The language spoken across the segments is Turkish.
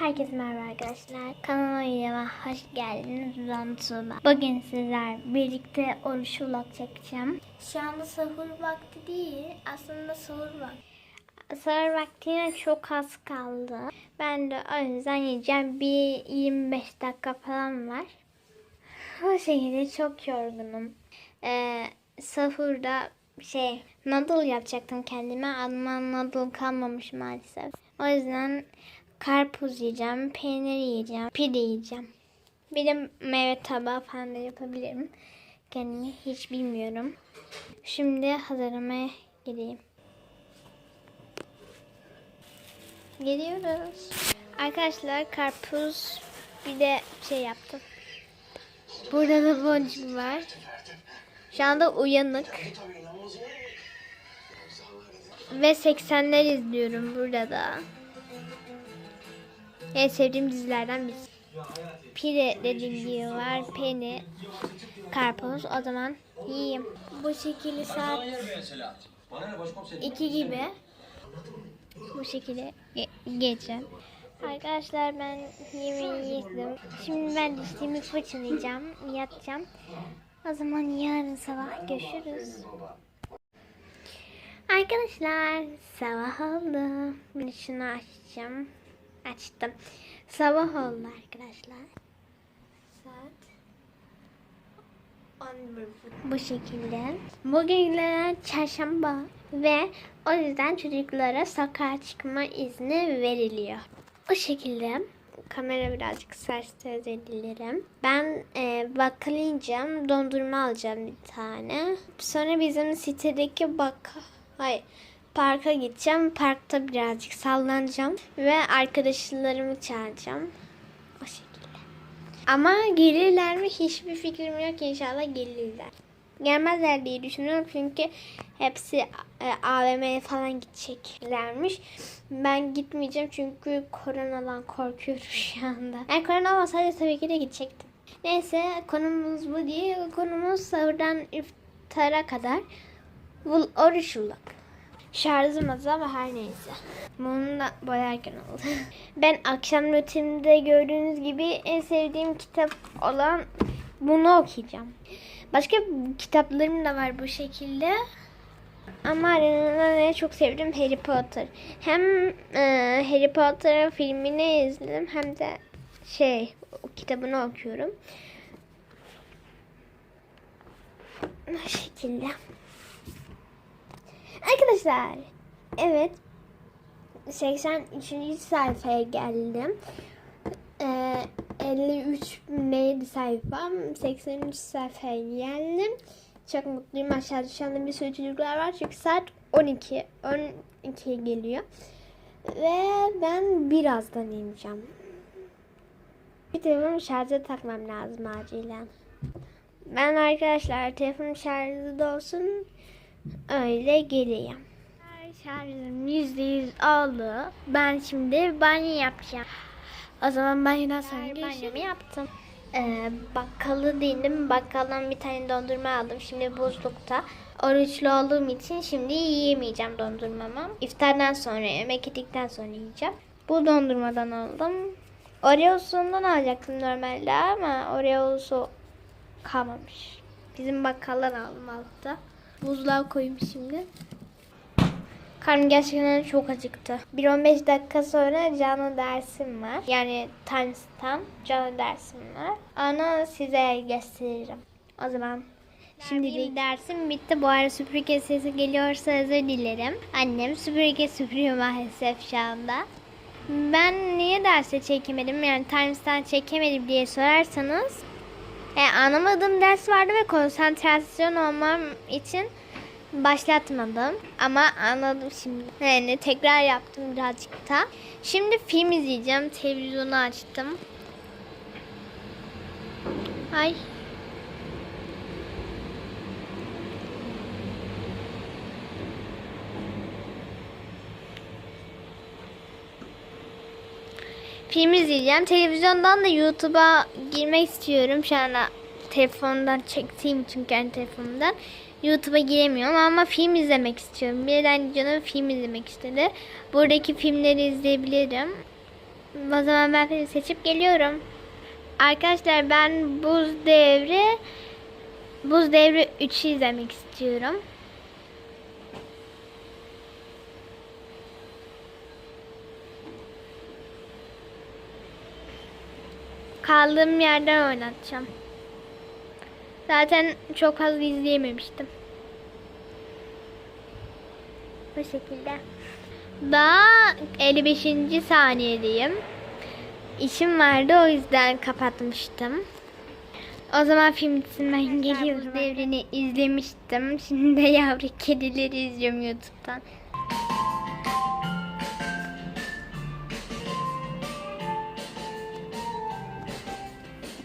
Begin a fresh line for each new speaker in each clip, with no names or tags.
Herkese merhaba arkadaşlar. Kanalıma videoma hoş geldiniz. Ben Tuğba. Bugün sizler birlikte oruç vlog çekeceğim. Şu anda sahur vakti değil. Aslında sahur vakti. Sahur vaktine çok az kaldı. Ben de o yüzden yiyeceğim. Bir 25 dakika falan var. O şekilde çok yorgunum. Ee, sahurda şey noodle yapacaktım kendime ama noodle kalmamış maalesef. O yüzden karpuz yiyeceğim, peynir yiyeceğim, pide yiyeceğim. Bir de meyve tabağı falan da yapabilirim. Kendimi hiç bilmiyorum. Şimdi hazırlamaya gideyim. Geliyoruz. Arkadaşlar karpuz bir de şey yaptım. Burada da boncuk var. Şu anda uyanık. Ve 80'ler izliyorum burada da. En sevdiğim dizilerden birisi. Pide dediğim gibi var. Peynir, karpuz. O zaman yiyeyim. Bu şekilde saat 2 gibi. Bu şekilde ge- geçeceğim. Arkadaşlar ben yemeği yedim. Şimdi ben dişlerimi fırçalayacağım, yatacağım. O zaman yarın sabah görüşürüz. Arkadaşlar sabah oldu. Bir şunu açacağım. Açtım. Sabah oldu arkadaşlar. Saat 11. Bu şekilde. Bugün çarşamba ve o yüzden çocuklara sokağa çıkma izni veriliyor. O şekilde kamera birazcık serse özür dilerim. Ben e, bakkala ineceğim. Dondurma alacağım bir tane. Sonra bizim sitedeki bak hayır parka gideceğim. Parkta birazcık sallanacağım ve arkadaşlarımı çağıracağım. O şekilde. Ama gelirler mi hiçbir fikrim yok. İnşallah gelirler. Gelmezler diye düşünüyorum çünkü hepsi e, AVM'ye falan gideceklermiş. Ben gitmeyeceğim çünkü koronadan korkuyorum şu anda. Yani korona olmasaydı tabii ki de gidecektim. Neyse konumuz bu değil. Konumuz sahurdan iftara kadar oruç vlog. Şarjım az ama her neyse. Bunu da boyarken oldu. ben akşam rutinimde gördüğünüz gibi en sevdiğim kitap olan bunu okuyacağım. Başka kitaplarım da var bu şekilde. Ama en çok sevdiğim Harry Potter. Hem e, Harry Potter'ın filmini izledim hem de şey kitabını okuyorum. Bu şekilde. Arkadaşlar evet 83. sayfaya geldim. Ee, 53 neydi sayfam? 83 sayfaya geldim. Çok mutluyum. Aşağıda şu anda bir sürü çocuklar var. Çünkü saat 12. 12 geliyor. Ve ben birazdan ineceğim. Bir telefonumu şarja takmam lazım acilen. Ben arkadaşlar telefonum şarjı olsun. Öyle geleyim. Şarjım %100 oldu. Ben şimdi banyo yapacağım. O zaman banyodan sonra banyomu yaptım. Ee, bakkalı değilim. Bakkaldan bir tane dondurma aldım. Şimdi buzlukta. Oruçlu olduğum için şimdi yiyemeyeceğim dondurmamı. İftardan sonra, yemek yedikten sonra yiyeceğim. Bu dondurmadan aldım. Oreo'sundan alacaktım normalde ama Oreo'su kalmamış. Bizim bakkaldan aldım altta. Buzluğa koyayım şimdi. Karnım gerçekten çok acıktı. 1-15 dakika sonra canlı dersim var. Yani Times'tan canlı dersim var. Onu size gösteririm. O zaman Şimdi dersim bitti. Bu arada süpürge sesi geliyorsa özür dilerim. Annem süpürge süpürüyor maalesef şu anda. Ben niye derse çekemedim yani Times'tan çekemedim diye sorarsanız e, anlamadığım ders vardı ve konsantrasyon olmam için başlatmadım. Ama anladım şimdi. Yani tekrar yaptım birazcık da. Şimdi film izleyeceğim. Televizyonu açtım. Ay. Film izleyeceğim. Televizyondan da YouTube'a girmek istiyorum. Şu anda telefondan çektiğim için kendi telefonumdan. YouTube'a giremiyorum ama film izlemek istiyorum. Birden canım film izlemek istedi. Buradaki filmleri izleyebilirim. O zaman ben film seçip geliyorum. Arkadaşlar ben Buz Devri Buz Devri 3'ü izlemek istiyorum. Kaldığım yerden oynatacağım. Zaten çok fazla izleyememiştim. Bu şekilde. Daha 55. saniyedeyim. İşim vardı o yüzden kapatmıştım. O zaman film geliyorum. Buz devrini izlemiştim. Şimdi de yavru kedileri izliyorum YouTube'dan.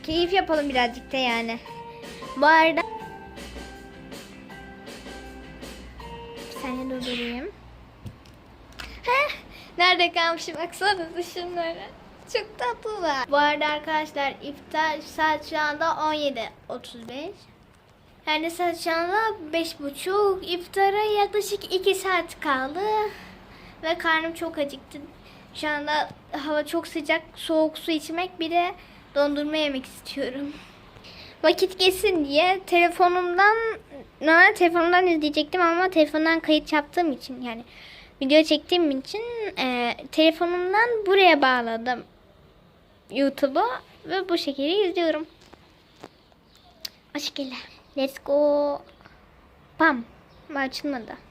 Keyif yapalım birazcık da yani. Bu arada bir saniye durdurayım. Heh, nerede kalmışım baksanıza şunlara. Çok tatlılar. Bu arada arkadaşlar iftar saat şu anda 17.35. Yani saat şu anda 5.30. İftara yaklaşık 2 saat kaldı. Ve karnım çok acıktı. Şu anda hava çok sıcak. Soğuk su içmek bir de dondurma yemek istiyorum. Vakit geçsin diye telefonumdan normal telefonumdan izleyecektim ama telefondan kayıt yaptığım için yani video çektiğim için e, telefonumdan buraya bağladım YouTube'u ve bu şekilde izliyorum. O şekilde. Let's go. Ama Açılmadı.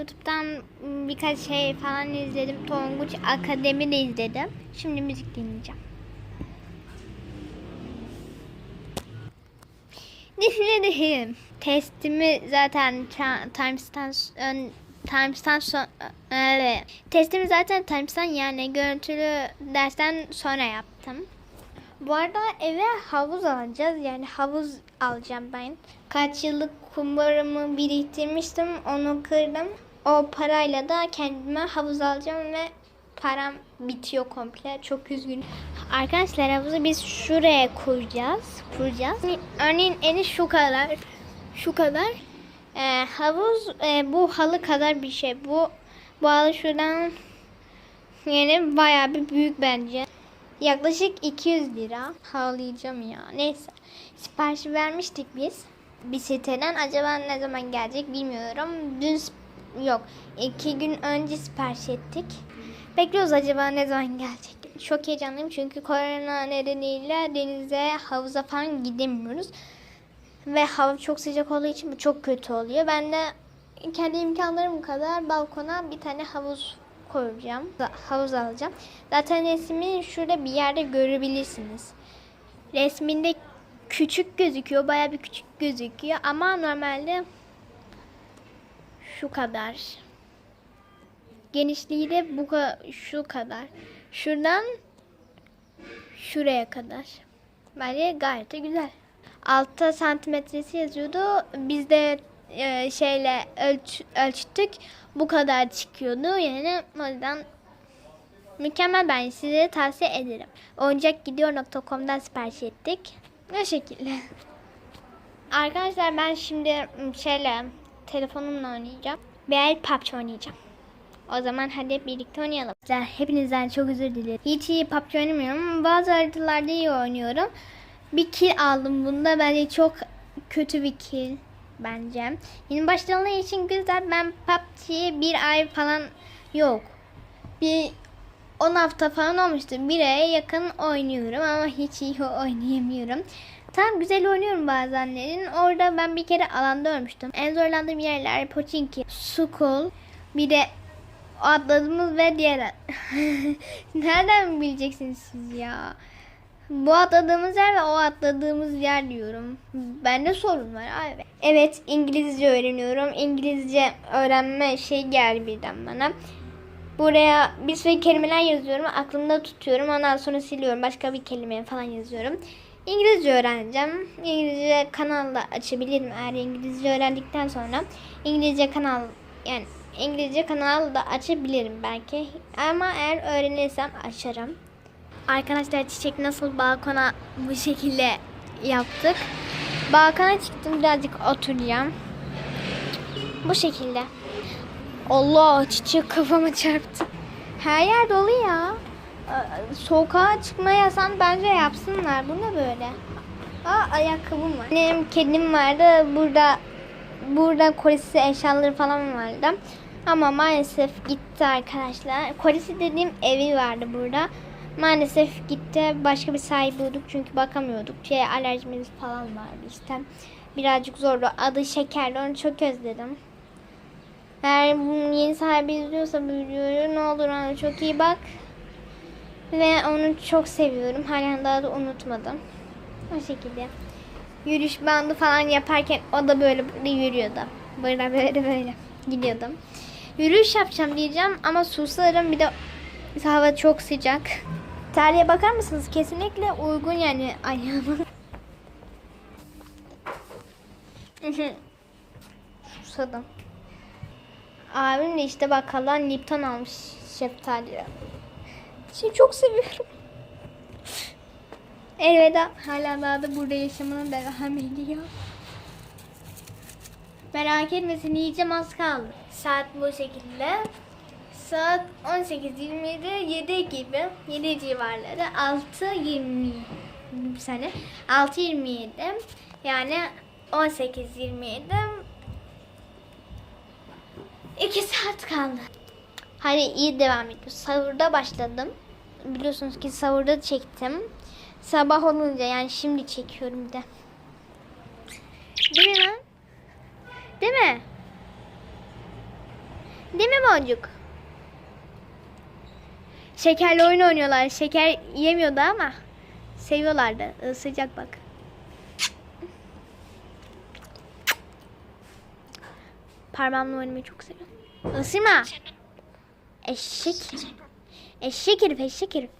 YouTube'dan birkaç şey falan izledim. Tonguç Akademi de izledim. Şimdi müzik dinleyeceğim. Dinledim. Testimi zaten Times'tan ön Times'tan son evet. Testimi zaten Times'tan yani görüntülü dersten sonra yaptım. Bu arada eve havuz alacağız. Yani havuz alacağım ben. Kaç yıllık kumbarımı biriktirmiştim. Onu kırdım. O parayla da kendime havuz alacağım ve param bitiyor komple. Çok üzgünüm. Arkadaşlar havuzu biz şuraya koyacağız. Kuracağız. Örneğin eni şu kadar. Şu kadar. Ee, havuz e, bu halı kadar bir şey. Bu bu halı şuradan yani bayağı bir büyük bence. Yaklaşık 200 lira. Havlayacağım ya. Neyse. Siparişi vermiştik biz. Bir siteden. Acaba ne zaman gelecek bilmiyorum. Dün yok. iki gün önce sipariş ettik. Bekliyoruz acaba ne zaman gelecek. Çok heyecanlıyım çünkü korona nedeniyle denize, havuza falan gidemiyoruz. Ve hava çok sıcak olduğu için bu çok kötü oluyor. Ben de kendi imkanlarım kadar balkona bir tane havuz koyacağım. Havuz alacağım. Zaten resmi şurada bir yerde görebilirsiniz. Resminde küçük gözüküyor. Baya bir küçük gözüküyor. Ama normalde şu kadar. Genişliği de bu ka- şu kadar. Şuradan şuraya kadar. Bence gayet de güzel. 6 santimetresi yazıyordu. Biz de e, şeyle ölç, ölçtük. Bu kadar çıkıyordu. Yani o yüzden Mükemmel ben size tavsiye ederim. Oyuncakgidiyor.com'dan sipariş ettik. Ne şekilde. Arkadaşlar ben şimdi şeyle telefonumla oynayacağım. El PUBG oynayacağım. O zaman hadi birlikte oynayalım. Hepinizden çok özür dilerim. Hiç iyi PUBG oynamıyorum. Bazı haritalarda iyi oynuyorum. Bir kill aldım bunda. Bence çok kötü bir kill bence. Yeni başlayanlar için güzel. Ben PUBG'ye bir ay falan yok. Bir 10 hafta falan olmuştu. Bir aya yakın oynuyorum ama hiç iyi oynayamıyorum. Tam güzel oynuyorum bazenlerin. Orada ben bir kere alanda ölmüştüm. En zorlandığım yerler Pochinki, Sukul, bir de atladığımız ve diğer Nereden bileceksiniz siz ya? Bu atladığımız yer ve o atladığımız yer diyorum. Bende sorun var abi. Evet İngilizce öğreniyorum. İngilizce öğrenme şey geldi birden bana. Buraya bir sürü kelimeler yazıyorum. Aklımda tutuyorum. Ondan sonra siliyorum. Başka bir kelime falan yazıyorum. İngilizce öğreneceğim. İngilizce kanal da açabilirim eğer İngilizce öğrendikten sonra. İngilizce kanal yani İngilizce kanal da açabilirim belki. Ama eğer öğrenirsem açarım. Arkadaşlar çiçek nasıl balkona bu şekilde yaptık. Balkona çıktım birazcık oturacağım. Bu şekilde. Allah çiçek kafama çarptı. Her yer dolu ya. Sokağa çıkma yasan bence yapsınlar. Bu ne böyle? Aa ayakkabım var. Benim kedim vardı. Burada burada kolisi eşyaları falan vardı. Ama maalesef gitti arkadaşlar. Kolisi dediğim evi vardı burada. Maalesef gitti. Başka bir sahibi bulduk çünkü bakamıyorduk. Şey alerjimiz falan vardı işte. Birazcık zordu. Adı Şekerdi. Onu çok özledim. Eğer yeni sahibi izliyorsa bu videoyu ne olur ona çok iyi bak. Ve onu çok seviyorum. Halen daha da unutmadım. O şekilde. Yürüyüş bandı falan yaparken o da böyle böyle yürüyordu. Böyle böyle böyle gidiyordum. Yürüyüş yapacağım diyeceğim ama susarım bir de hava çok sıcak. Terliğe bakar mısınız? Kesinlikle uygun yani ayağıma. Susadım. Abim de işte bakkaldan Lipton almış şeftali. Şey çok seviyorum. Elveda. Hala daha da burada yaşamına devam ediyor. Merak etmesin yiyeceğim az kaldı. Saat bu şekilde. Saat 18.27 7 gibi 7 civarları 6.20 bir saniye 6.27 yani 18.27 2 saat kaldı. Hadi iyi devam ediyoruz. Sahurda başladım. Biliyorsunuz ki sahurda çektim. Sabah olunca yani şimdi çekiyorum bir de. Değil mi lan? Değil mi? Değil mi boncuk? Şekerli oyun oynuyorlar. Şeker yemiyordu ama seviyorlardı. Sıcak bak. Parmağımla oynamayı çok seviyorum. Isırma. Eşek. Eşek herif, eşek herif.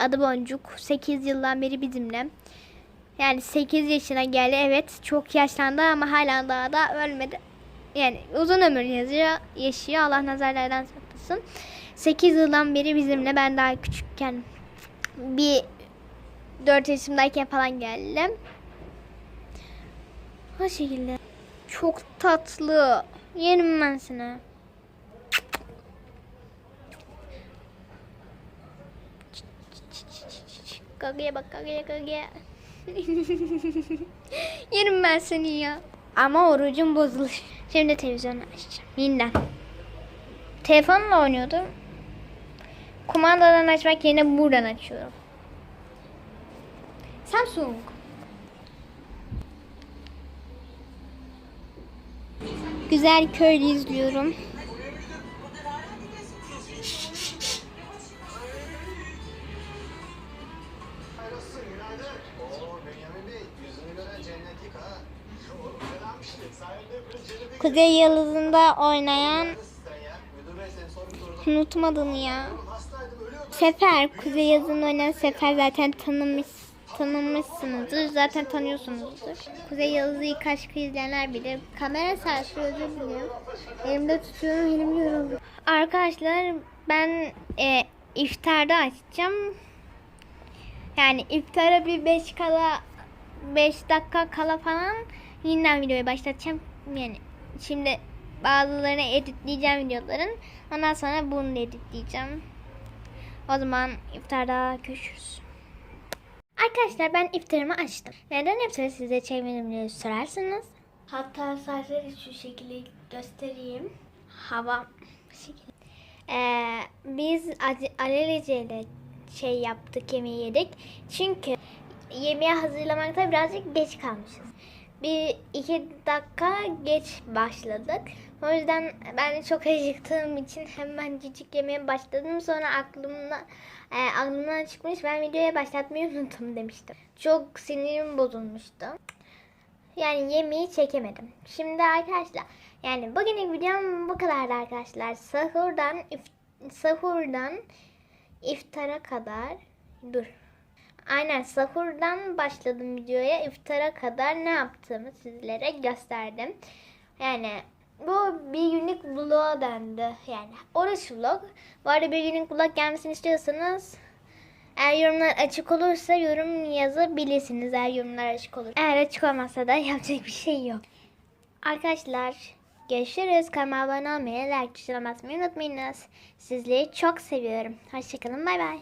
Adı Boncuk. 8 yıldan beri bizimle. Yani 8 yaşına geldi. Evet çok yaşlandı ama hala daha da ölmedi. Yani uzun ömür yazıyor, yaşıyor. Allah nazarlardan saklasın. 8 yıldan beri bizimle. Ben daha küçükken bir 4 yaşımdayken falan geldim. O şekilde. Çok tatlı. Yerim ben seni. Kagaya bak kagaya kagaya. Yerim ben seni ya. Ama orucum bozulur. Şimdi televizyonu açacağım. Yeniden. Telefonla oynuyordum. Kumandadan açmak yerine buradan açıyorum. Samsung. Güzel köylü izliyorum. Kuzey Yıldızı'nda oynayan
sen ya.
Sefer, Kuzey Yazı'nda oynayan Sefer zaten tanımış, tanımışsınızdır. Zaten tanıyorsunuzdur. Kuzey Yıldızı'yı kaç kere izleyenler bilir. Kamera sarsıyor özür dilerim. Elimde tutuyorum elim yoruldu. Arkadaşlar ben e, iftarda açacağım. Yani iftara bir 5 kala 5 dakika kala falan yeniden videoyu başlatacağım. Yani şimdi bazılarını editleyeceğim videoların. Ondan sonra bunu da editleyeceğim. O zaman iftarda görüşürüz. Arkadaşlar ben iftarımı açtım. Neden iftarı size çekmedim diye sorarsınız. Hatta saçları şu şekilde göstereyim. Hava şekilde. Ee, biz alelacele şey yaptık, yemeği yedik. Çünkü yemeği hazırlamakta birazcık geç kalmışız. Bir iki dakika geç başladık. O yüzden ben çok acıktığım için hemen cicik yemeye başladım. Sonra aklımda e, aklımdan çıkmış ben videoya başlatmayı unuttum demiştim. Çok sinirim bozulmuştu. Yani yemeği çekemedim. Şimdi arkadaşlar yani bugünlük videom bu kadardı arkadaşlar. Sahurdan if- sahurdan iftara kadar dur. Aynen sahurdan başladım videoya iftara kadar ne yaptığımı sizlere gösterdim. Yani bu bir günlük vlog dendi. Yani orası vlog. Bu arada bir günlük vlog gelmesini istiyorsanız eğer yorumlar açık olursa yorum yazabilirsiniz. Eğer yorumlar açık olur. Eğer açık olmazsa da yapacak bir şey yok. Arkadaşlar görüşürüz. Kanalıma abone olmayı, like tuşuna unutmayınız. Sizleri çok seviyorum. Hoşçakalın. Bay bay.